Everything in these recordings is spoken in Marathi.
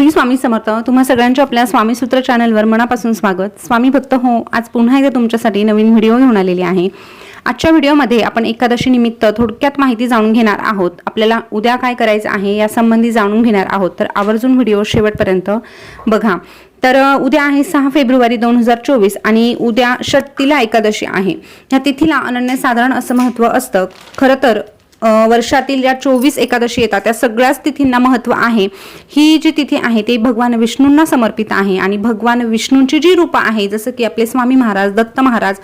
श्री स्वामी समर्थ तुम्हा सगळ्यांच्या आपल्या स्वामी सूत्र चॅनलवर मनापासून स्वागत. स्वामी भक्त हो आज पुन्हा एकदा तुमच्यासाठी नवीन व्हिडिओ घेऊन आलेली आहे. आजच्या व्हिडिओमध्ये आपण एकादशी निमित्त थोडक्यात माहिती जाणून घेणार आहोत. आपल्याला उद्या काय करायचं आहे या संबंधी जाणून घेणार आहोत. तर आवर्जून व्हिडिओ शेवटपर्यंत बघा. तर उद्या आहे सहा फेब्रुवारी दोन हजार चोवीस आणि उद्या षट्टीला एकादशी आहे. ह्या तिथीला अनन्यसाधारण असं महत्त्व असतं. खरं तर वर्षातील ज्या चोवीस एकादशी येतात त्या सगळ्याच तिथींना महत्त्व आहे. ही जी तिथी आहे ती भगवान विष्णूंना समर्पित आहे आणि भगवान विष्णूंची जी रूपं आहे जसं की आपले स्वामी महाराज दत्त महाराज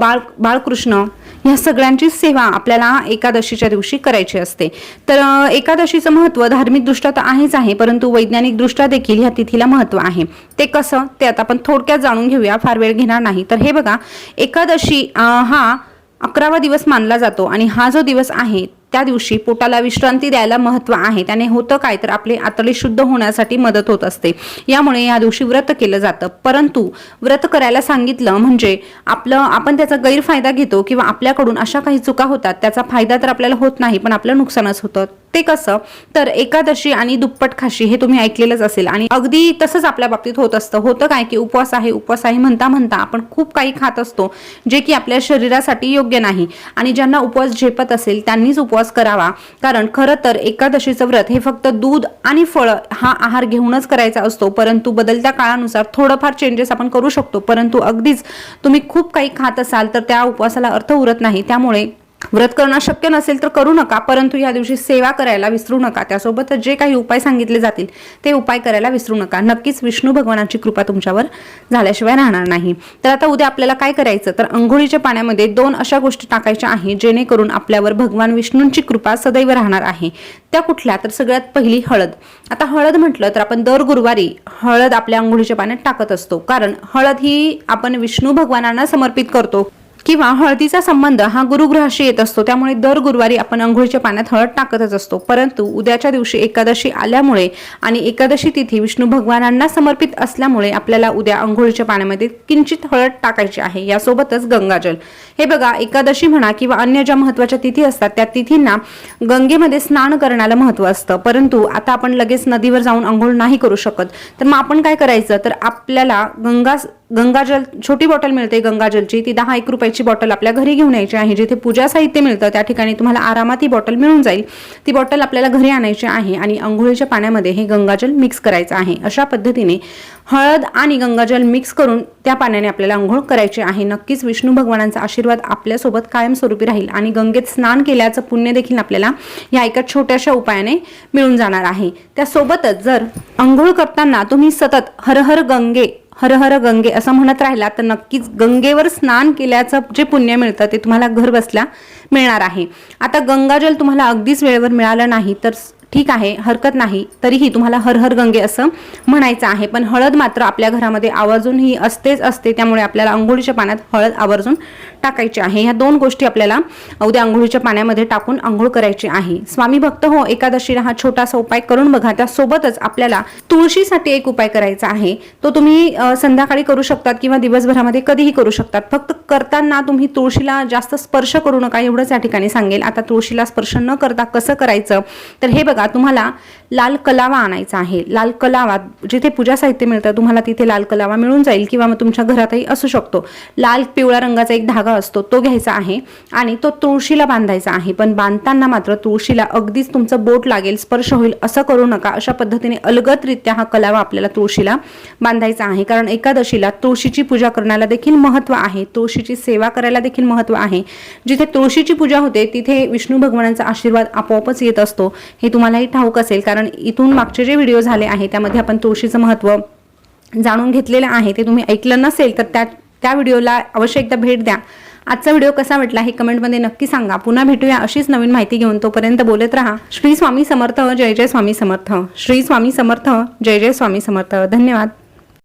बाळ बाळकृष्ण ह्या सगळ्यांची सेवा आपल्याला एकादशीच्या दिवशी करायची असते. तर एकादशीचं महत्त्व धार्मिकदृष्ट्या तर आहेच आहे परंतु वैज्ञानिकदृष्ट्या देखील ह्या तिथीला महत्त्व आहे. ते कसं? ते आता आपण थोडक्यात जाणून घेऊया फार वेळ घेणार नाही. तर हे बघा एकादशी हा अकरावा दिवस मानला जातो आणि हा जो दिवस आहे त्या दिवशी पोटाला विश्रांती द्यायला महत्त्व आहे. त्याने होतं काय तर आपले आतडे शुद्ध होण्यासाठी मदत होत असते. यामुळे या दिवशी व्रत केलं जातं. परंतु व्रत करायला सांगितलं म्हणजे आपलं आपण त्याचा गैरफायदा घेतो किंवा आपल्याकडून अशा काही चुका होतात त्याचा फायदा तर आपल्याला होत नाही पण आपलं नुकसानच होतं. ते कसं? तर एकादशी आणि दुप्पट खाशी हे तुम्ही ऐकलेलंच असेल. आणि अगदी तसंच आपल्या बाबतीत होत असतं. होतं काय की उपवास आहे उपवास आहे म्हणता म्हणता आपण खूप काही खात असतो जे की आपल्या शरीरासाठी योग्य नाही. आणि ज्यांना उपवास झेपत असेल त्यांनीच उपवास करावा. कारण खरं तर एकादशीचं व्रत हे फक्त दूध आणि फळं हा आहार घेऊनच करायचा असतो. परंतु बदलत्या काळानुसार थोडंफार चेंजेस आपण करू शकतो. परंतु अगदीच तुम्ही खूप काही खात असाल तर त्या उपवासाला अर्थ उरत नाही. त्यामुळे व्रत करणं शक्य नसेल तर करू नका परंतु या दिवशी सेवा करायला विसरू नका. त्यासोबतच जे काही उपाय सांगितले जातील ते उपाय करायला विसरू नका. नक्कीच विष्णू भगवानाची कृपा तुमच्यावर झाल्याशिवाय राहणार नाही. तर आता उद्या आपल्याला काय करायचं? तर अंघोळीच्या पाण्यामध्ये दोन अशा गोष्टी टाकायच्या आहेत जेणेकरून आपल्यावर भगवान विष्णूंची कृपा सदैव राहणार आहे. त्या कुठल्या? तर सगळ्यात पहिली हळद. आता हळद म्हटलं तर आपण दर गुरुवारी हळद आपल्या अंघोळीच्या पाण्यात टाकत असतो. कारण हळद ही आपण विष्णू भगवानांना समर्पित करतो. किंवा हळदीचा संबंध हा गुरुग्रहाशी येत असतो. त्यामुळे दर गुरुवारी आपण अंघोळीच्या पाण्यात हळद टाकतच असतो. परंतु उद्याच्या दिवशी एकादशी आल्यामुळे आणि एकादशी तिथी विष्णू भगवानांना समर्पित असल्यामुळे आपल्याला उद्या अंघोळीच्या पाण्यामध्ये किंचित हळद टाकायची आहे. यासोबतच गंगाजल. हे बघा एकादशी म्हणा किंवा अन्य ज्या महत्त्वाच्या तिथी असतात त्या तिथींना गंगेमध्ये स्नान करण्याला महत्त्व असतं. परंतु आता आपण लगेच नदीवर जाऊन अंघोळ नाही करू शकत. तर मग आपण काय करायचं? तर आपल्याला गंगा गंगाजल छोटी बॉटल मिळते गंगाजलची. ती दहा एक रुपये रुपयाची बॉटल आपल्या घरी घेऊन यायची आहे. जिथे पूजा साहित्य मिळतं त्या ठिकाणी तुम्हाला आरामात ती बॉटल मिळून जाईल. ती बॉटल आपल्याला घरी आणायची आहे आणि अंघोळीच्या पाण्यामध्ये हे गंगाजल मिक्स करायचं आहे. अशा पद्धतीने हळद आणि गंगाजल मिक्स करून त्या पाण्याने आपल्याला अंघोळ करायची आहे. नक्कीच विष्णू भगवानांचा आशीर्वाद आपल्यासोबत कायमस्वरूपी राहील आणि गंगेत स्नान केल्याचं पुण्य देखील आपल्याला या एका छोट्याशा उपायाने मिळून जाणार आहे. त्यासोबतच जर अंघोळ करताना तुम्ही सतत हर हर गंगे हर हर गंगे असं म्हणत राहिला तर नक्कीच गंगेवर स्नान केल्याचं जे पुण्य मिळतं ते तुम्हाला घर बसल्या मिळणार आहे. आता गंगाजल तुम्हाला अगदीच वेळेवर मिळालं नाही तर ठीक आहे हरकत नाही तरीही तुम्हाला हर हर गंगे असं म्हणायचं आहे. पण हळद मात्र आपल्या घरामध्ये आवर्जून ही असतेच असते त्यामुळे आपल्याला अंघोळीच्या पाण्यात हळद आवर्जून टाकायची आहे. ह्या दोन गोष्टी आपल्याला उद्या अंघोळीच्या पाण्यामध्ये टाकून अंघोळ करायची आहे. स्वामी भक्त हो एकादशीला हा छोटासा उपाय करून बघा. त्यासोबतच आपल्याला तुळशीसाठी एक उपाय करायचा आहे. तो तुम्ही संध्याकाळी करू शकतात किंवा दिवसभरामध्ये कधीही करू शकतात. फक्त करताना तुम्ही तुळशीला जास्त स्पर्श करू नका एवढंच या ठिकाणी सांगेल. आता तुळशीला स्पर्श न करता कसं करायचं? तर हे बघा तुम्हाला लाल कलावा आणायचा आहे. लाल कलावा जिथे पूजा साहित्य मिळतं तुम्हाला तिथे लाल कलावा मिळून जाईल किंवा मग तुमच्या घरातही असू शकतो. लाल पिवळ्या रंगाचा एक धागा असतो तो घ्यायचा आहे आणि तो तुळशीला बांधायचा आहे. पण बांधताना मात्र तुळशीला अगदीच तुमचं बोट लागेल स्पर्श होईल असं करू नका. अशा पद्धतीने अलगदरित्या हा कलावा आपल्याला तुळशीला बांधायचा आहे. कारण एकादशीला तुळशीची पूजा करण्याला देखील महत्त्व आहे. तुळशीची सेवा करायला देखील महत्त्व आहे. जिथे तुळशीची पूजा होते तिथे विष्णू भगवानांचा आशीर्वाद आपोआपच येत असतो. हे तुम्हाला तुम्हालाही ठाऊक असेल कारण इथून मागचे जे व्हिडिओ झाले आहे त्यामध्ये आपण तुळशीचं महत्त्व जाणून घेतलेलं आहे ते तुम्ही ऐकलं नसेल तर त्या त्या व्हिडिओला अवश्य एकदा भेट द्या. आजचा व्हिडिओ कसा वाटला हे कमेंटमध्ये नक्की सांगा. पुन्हा भेटूया अशीच नवीन माहिती घेऊन. तोपर्यंत बोलत राहा. श्री स्वामी समर्थ जय जय स्वामी समर्थ. श्री स्वामी समर्थ जय जय स्वामी समर्थ. धन्यवाद.